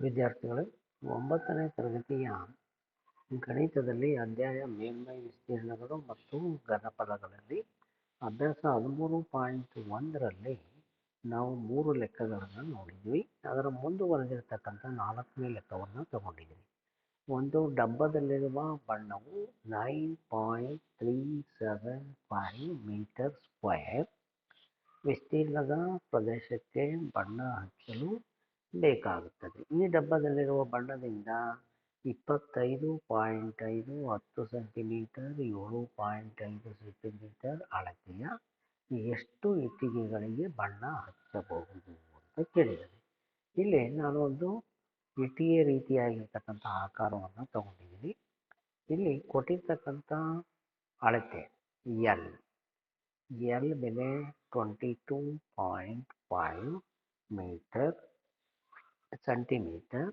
ವಿದ್ಯಾರ್ಥಿಗಳೇ ಒಂಬತ್ತನೇ ತರಗತಿಯ ಗಣಿತದಲ್ಲಿ ಅಧ್ಯಾಯ ಮೇಲ್ಮೈ ವಿಸ್ತೀರ್ಣಗಳು ಮತ್ತು ಘನಪದಗಳಲ್ಲಿ ಅಭ್ಯಾಸ ಹದಿಮೂರು ಪಾಯಿಂಟ್ ಒಂದರಲ್ಲಿ ನಾವು ಮೂರು ಲೆಕ್ಕಗಳನ್ನು ನೋಡಿದ್ವಿ. ಅದರ ಮುಂದುವರೆದಿರ್ತಕ್ಕಂಥ ನಾಲ್ಕನೇ ಲೆಕ್ಕವನ್ನು ತಗೊಂಡಿದ್ವಿ. ಒಂದು ಡಬ್ಬದಲ್ಲಿರುವ ಬಣ್ಣವು nine point three seven five metre square. ವಿಸ್ತೀರ್ಣದ ಪ್ರದೇಶಕ್ಕೆ ಬಣ್ಣ ಹಚ್ಚಲು ಬೇಕಾಗುತ್ತದೆ. ಈ ಡಬ್ಬದಲ್ಲಿರುವ ಬಣ್ಣದಿಂದ ಇಪ್ಪತ್ತೈದು ಪಾಯಿಂಟ್ ಐದು ಹತ್ತು ಸೆಂಟಿಮೀಟರ್, ಏಳು ಪಾಯಿಂಟ್ ಐದು ಸೆಂಟಿಮೀಟರ್ ಅಳತೆಯ ಎಷ್ಟು ಇಟ್ಟಿಗೆಗಳಿಗೆ ಬಣ್ಣ ಹಚ್ಚಬಹುದು ಅಂತ ಕೇಳಿದ್ದಾರೆ ಇಲ್ಲಿ ನಾನು ಒಂದು ಇಟ್ಟಿಗೆ ರೀತಿಯಾಗಿರ್ತಕ್ಕಂಥ ಆಕಾರವನ್ನು ತಗೊಂಡಿದ್ದೀನಿ. ಇಲ್ಲಿ ಕೊಟ್ಟಿರ್ತಕ್ಕಂಥ ಅಳತೆ ಎಲ್. ಎಲ್ ಬೆಲೆ twenty two point five metre centimetre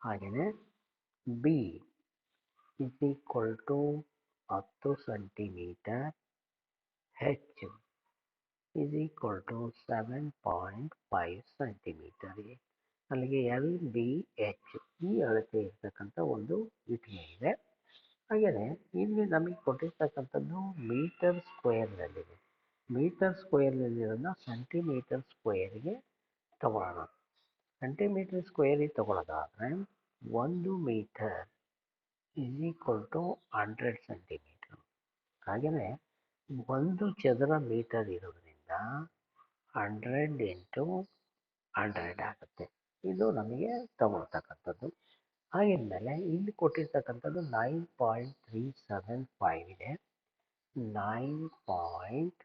ಹಾಗೆಯೇ ಬಿ ಇಸ್ ಈಕ್ವಲ್ ಟು ಹತ್ತು centimetre H is equal to seven point five centimetre ಅಲ್ಲಿಗೆ ಎಲ್ ಬಿ ಎಚ್ ಈ ಅಳತೆ ಇರ್ತಕ್ಕಂಥ ಒಂದು ಇಟ್ಟಿಗೆ ಇದೆ. ಹಾಗೆಯೇ ಇಲ್ಲಿ ನಮಗೆ ಕೊಟ್ಟಿರ್ತಕ್ಕಂಥದ್ದು ಮೀಟರ್ ಸ್ಕ್ವೇರ್ನಲ್ಲಿದೆ ಮೀಟರ್ ಸ್ಕ್ವೇರ್ನಲ್ಲಿರೋದನ್ನ ಸೆಂಟಿಮೀಟರ್ ಸ್ಕ್ವೇರ್ಗೆ ತಗೊಳ್ಳೋಣ. ಸೆಂಟಿಮೀಟರ್ ಸ್ಕ್ವೇರಿಗೆ ತಗೊಳ್ಳೋದಾದರೆ ಒಂದು metre is equal to hundred centimetre ಹಾಗೆಯೇ ಒಂದು ಚದರ ಮೀಟರ್ ಇರೋದ್ರಿಂದ ಹಂಡ್ರೆಡ್ ಇಂಟು ಹಂಡ್ರೆಡ್ ಆಗುತ್ತೆ. ಇದು ನಮಗೆ ತಗೊಳ್ತಕ್ಕಂಥದ್ದು. ಹಾಗಿದ್ಮೇಲೆ ಇಲ್ಲಿ ಕೊಟ್ಟಿರ್ತಕ್ಕಂಥದ್ದು nine point three seven five ಇದೆ. Nine point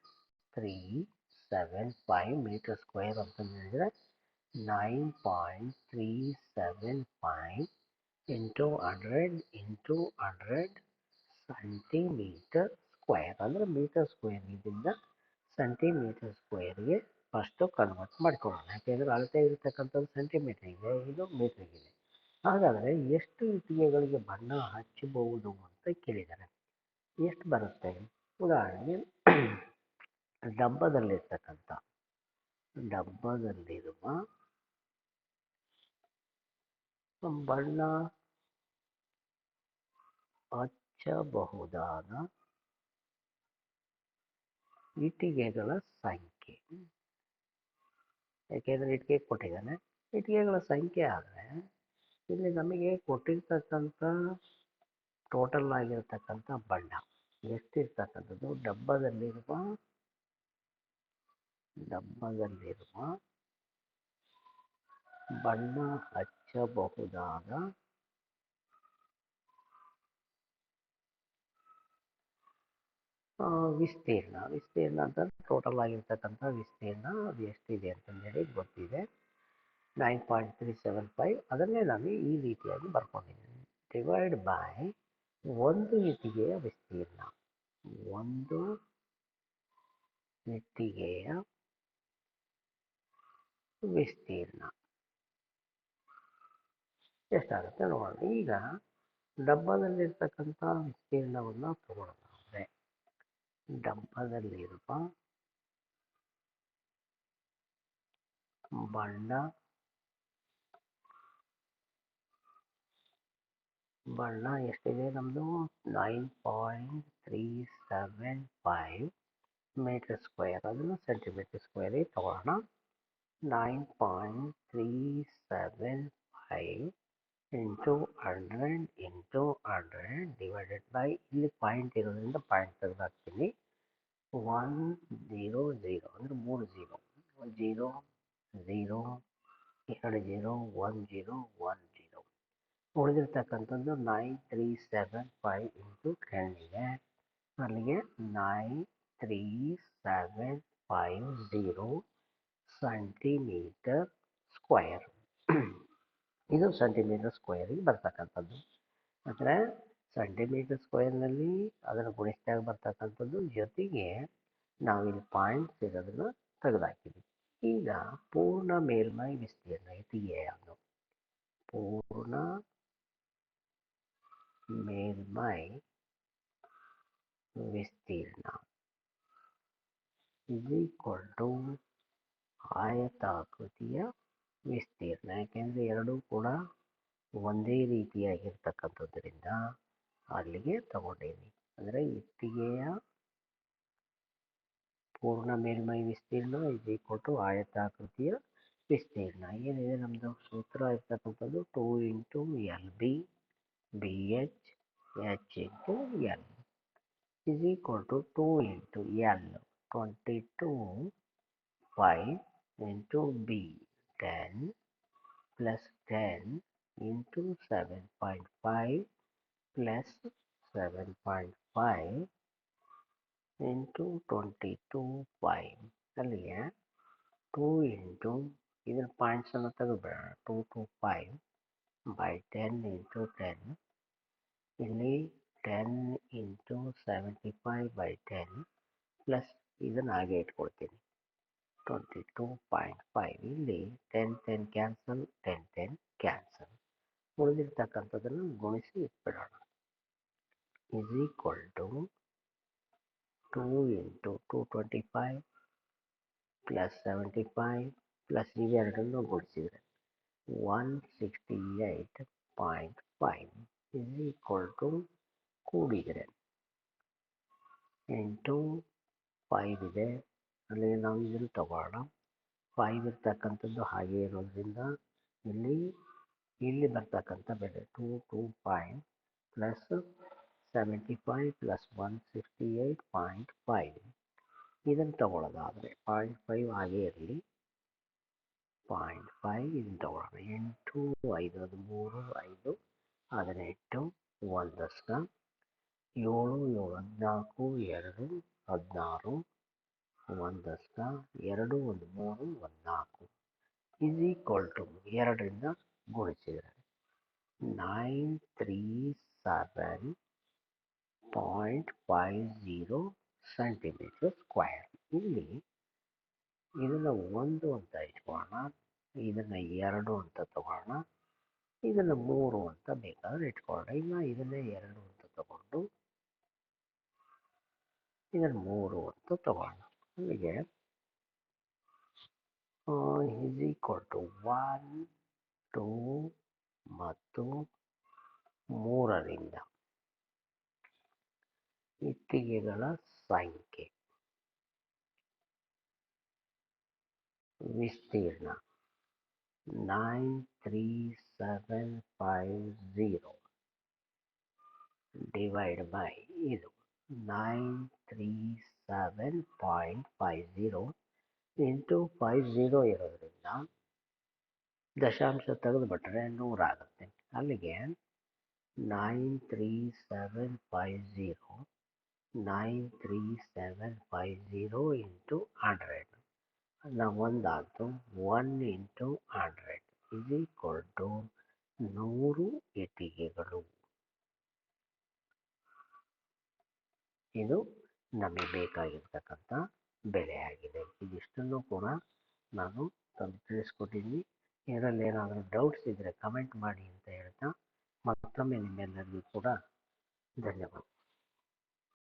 three seven five metre square ಅಂತ ಹೇಳಿದರೆ nine point three seven five into hundred into hundred centimetre square ಅಂದರೆ ಮೀಟರ್ ಸ್ಕ್ವೇರ್ನಿಂದ ಸೆಂಟಿಮೀಟರ್ ಸ್ಕ್ವೇರ್ಗೆ ಫಸ್ಟು ಕನ್ವರ್ಟ್ ಮಾಡ್ಕೊಳ್ಳೋಣ. ಯಾಕೆಂದರೆ ಅಳತೆ ಇರತಕ್ಕಂಥದ್ದು ಸೆಂಟಿಮೀಟ್ರಿಗೆ ಇದು ಮೀಟ್ರಿಗಿದೆ ಹಾಗಾದರೆ ಎಷ್ಟು ಇಟ್ಟಿಗೆಗಳಿಗೆ ಬಣ್ಣ ಹಚ್ಚಬಹುದು ಅಂತ ಕೇಳಿದ್ದಾರೆ. ಎಷ್ಟು ಬರುತ್ತೆ? ಉದಾಹರಣೆಗೆ ಡಬ್ಬದಲ್ಲಿರ್ತಕ್ಕಂಥ, ಡಬ್ಬದಲ್ಲಿರುವ ಬಣ್ಣ ಹಚ್ಚಬಹುದಾದ ಇಟ್ಟಿಗೆಗಳ ಸಂಖ್ಯೆ ಯಾಕೆಂದರೆ ಇಟ್ಟಿಗೆ ಕೊಟ್ಟಿದ್ದಾನೆ ಇಟ್ಟಿಗೆಗಳ ಸಂಖ್ಯೆ ಆದರೆ ಇಲ್ಲಿ ನಮಗೆ ಕೊಟ್ಟಿರ್ತಕ್ಕಂಥ ಟೋಟಲ್ ಆಗಿರ್ತಕ್ಕಂಥ ಬಣ್ಣ ಎಷ್ಟಿರ್ತಕ್ಕಂಥದ್ದು ಡಬ್ಬದಲ್ಲಿರುವ ಡಬ್ಬದಲ್ಲಿರುವ ಬಣ್ಣ ಹಚ್ಚಬಹುದಾದ ವಿಸ್ತೀರ್ಣ. ವಿಸ್ತೀರ್ಣ ಅಂತ ಟೋಟಲ್ ಆಗಿರ್ತಕ್ಕಂಥ ವಿಸ್ತೀರ್ಣ. ಅದು ಎಷ್ಟಿದೆ ಅಂತಂದೇಳಿ ಗೊತ್ತಿದೆ? Nine point three seven five ಅದನ್ನೇ ನಾನು ಈ ರೀತಿಯಾಗಿ ಬರ್ಕೊಂಡಿದ್ದೀನಿ. ಡಿವೈಡ್ ಬೈ ಒಂದು ಇಟ್ಟಿಗೆಯ ವಿಸ್ತೀರ್ಣ. ಒಂದು ಇಟ್ಟಿಗೆಯ ವಿಸ್ತೀರ್ಣ. ಎಷ್ಟಾಗುತ್ತೆ ನೋಡೋಣ. ಈಗ ಡಬ್ಬದಲ್ಲಿರ್ತಕ್ಕಂಥ ವಿಸ್ತೀರ್ಣವನ್ನು ತಗೊಳ್ಳೋದಾದರೆ ಡಬ್ಬದಲ್ಲಿರುವ ಬಣ್ಣ ಬಣ್ಣ ಎಷ್ಟಿದೆ ನಮ್ಮದು nine point three seven five metre square. ಅದನ್ನು ಸೆಂಟಿಮೀಟರ್ ಸ್ಕ್ವೇರಿಗೆ ತಗೊಳ್ಳೋಣ. Nine point three seven five into hundred into hundred divided by ಇಲ್ಲಿ ಪಾಯಿಂಟ್ ಇರೋದ್ರಿಂದ ಪಾಯಿಂಟ್ ತೆಗೆದಾಕ್ತೀನಿ ಒನ್ ಝೀರೋ ಝೀರೋ ಅಂದರೆ ಮೂರು ಝೀರೋ ಜೀರೋ ಝೀರೋ ಎರಡು zero one zero one zero ಉಳಿದಿರ್ತಕ್ಕಂಥದ್ದು nine three seven five into ten ಇದೆ ಅಲ್ಲಿಗೆ nine three seven five zero centimetre square ಇದು centimetre ಸ್ಕ್ವೇರಿಗೆ ಬರ್ತಕ್ಕಂಥದ್ದು. ಅಂದರೆ ಸೆಂಟಿಮೀಟರ್ ಸ್ಕ್ವೇರ್ನಲ್ಲಿ ಅದನ್ನು ಗುಣಿಸಿದಾಗ ಬರ್ತಕ್ಕಂಥದ್ದು ಜೊತೆಗೆ ನಾವು ಇಲ್ಲಿ ಪಾಯಿಂಟ್ಸ್ ಇರೋದನ್ನು ತೆಗೆದಾಕಿದ್ವಿ ಈಗ ಪೂರ್ಣ ಮೇಲ್ಮೈ ವಿಸ್ತೀರ್ಣ ಇಟ್ಟಿಗೆ ಅದು ಪೂರ್ಣ ಮೇಲ್ಮೈ ವಿಸ್ತೀರ್ಣ ಇಸ್ ಈಕ್ವಲ್ ಟು ಆಯತಾಕೃತಿಯ ವಿಸ್ತೀರ್ಣ, ಯಾಕೆಂದರೆ ಎರಡೂ ಕೂಡ ಒಂದೇ ರೀತಿಯಾಗಿರ್ತಕ್ಕಂಥದ್ದರಿಂದ ಅಲ್ಲಿಗೆ ತಗೊಂಡೀನಿ. ಅಂದರೆ ಇಟ್ಟಿಗೆಯ ಪೂರ್ಣ ಮೇಲ್ಮೈ ವಿಸ್ತೀರ್ಣ ಇಸ್ ಈಕ್ವಲ್ ಟು ಆಯತಾಕೃತಿಯ ವಿಸ್ತೀರ್ಣ. ಏನಿದೆ ನಮ್ಮದು ಸೂತ್ರ ಇರ್ತಕ್ಕಂಥದ್ದು two into L B B H H into L is equal to two into L twenty two five into B ten plus ten into seven point five plus seven point five into twenty two five ಅಲ್ಲಿಗೆ two into ಇದರ ಪಾಯಿಂಟ್ಸನ್ನು ತೆಗೆದುಬಿಡೋಣ two two five by ten into ten ಇಲ್ಲಿ ten into seventy five by ten plus ಇದನ್ನು ಹಾಗೆ ಇಟ್ಕೊಳ್ತೀನಿ twenty two point five ಇಲ್ಲಿ ten ten cancel ten ten cancel ಉಳಿದಿರ್ತಕ್ಕಂಥದ್ದನ್ನು ಗುಣಿಸಿ ಇಟ್ಬಿಡೋಣ is equal to two into two twenty five plus seventy five plus ಇವೆರಡನ್ನು ಗುಣಿಸಿದರೆ one sixty eight point five is equal to ಕೂಡಿದರೆ into five ಇದೆ ಅಲ್ಲಿ ನಾವು ಇದನ್ನು ತಗೊಳ್ಳೋಣ five ಇರ್ತಕ್ಕಂಥದ್ದು ಹಾಗೆ ಇರೋದ್ರಿಂದ ಇಲ್ಲಿ ಇಲ್ಲಿ ಬರ್ತಕ್ಕಂಥ ಬೆಲೆ two two five plus seventy five plus one sixty eight point five ಇದನ್ನು ತಗೊಳ್ಳೋದಾದರೆ ಪಾಯಿಂಟ್ ಫೈವ್ ಹಾಗೆ ಇರಲಿ. ಪಾಯಿಂಟ್ ಫೈವ್ ಇದನ್ನು ತಗೊಳ್ಳೋಣ ಎಂಟು, ಐದು, ಅದು ಮೂರು, ಐದು, ಹದಿನೆಂಟು ದಶಕ ಏಳು ಏಳು, ಹದಿನಾಲ್ಕು, ಎರಡು, ಹದಿನಾರು ಒಂದಷ್ಟ ಎರಡು ಒಂದು ಮೂರು ಒಂದು ನಾಲ್ಕು. ಇಸ್ ಈಕ್ವಲ್ ಟು ಎರಡರಿಂದ ಗುಣಿಸಿದರೆ nine three seven point five zero centimetre square ಇಲ್ಲಿ ಇದನ್ನು ಒಂದು ಅಂತ ಇಟ್ಕೊಳ್ಳೋಣ, ಇದನ್ನು ಎರಡು ಅಂತ ತಗೊಳ್ಳೋಣ ಇದನ್ನು ಮೂರು ಅಂತ ಬೇಕಾದ್ರೆ ಇಟ್ಕೊಳ್ಳೋಣ ಇಲ್ಲ ಇದನ್ನೇ ಎರಡು ಅಂತ ತಗೊಂಡು ಇದನ್ನು ಮೂರು ಅಂತ ತಗೊಳ್ಳೋಣ ಅಲ್ಲಿಗೆ is equal to one two ಮತ್ತು ಮೂರರಿಂದ. ಇಟ್ಟಿಗೆಗಳ ಸಂಖ್ಯೆ. ವಿಸ್ತೀರ್ಣ. Nine three seven five zero divide by ಇದು. Nine three seven point five zero into five zero ಇರೋದರಿಂದ ದಶಾಂಶ ತೆಗೆದುಬಿಟ್ರೆ ನೂರಾಗುತ್ತೆ ಅಲ್ಲಿಗೆ nine three seven five zero nine three seven five zero into hundred ನಾವು ಒಂದಾಯಿತು one into hundred is equal to ನೂರು ಇಟ್ಟಿಗೆಗಳು ಇದು ನಮಗೆ ಬೇಕಾಗಿರ್ತಕ್ಕಂಥ ಬೆಳೆಯಾಗಿದೆ ಇದಿಷ್ಟನ್ನೂ ಕೂಡ ನಾನು ತಂದು ತಿಳಿಸ್ಕೊಟ್ಟಿದ್ದೀನಿ. ಇದರಲ್ಲಿ ಏನಾದರೂ ಡೌಟ್ಸ್ ಇದ್ದರೆ ಕಮೆಂಟ್ ಮಾಡಿ ಅಂತ ಹೇಳ್ತಾ ಮತ್ತೊಮ್ಮೆ ನಿಮ್ಮೆಲ್ಲರಿಗೂ ಕೂಡ ಧನ್ಯವಾದ.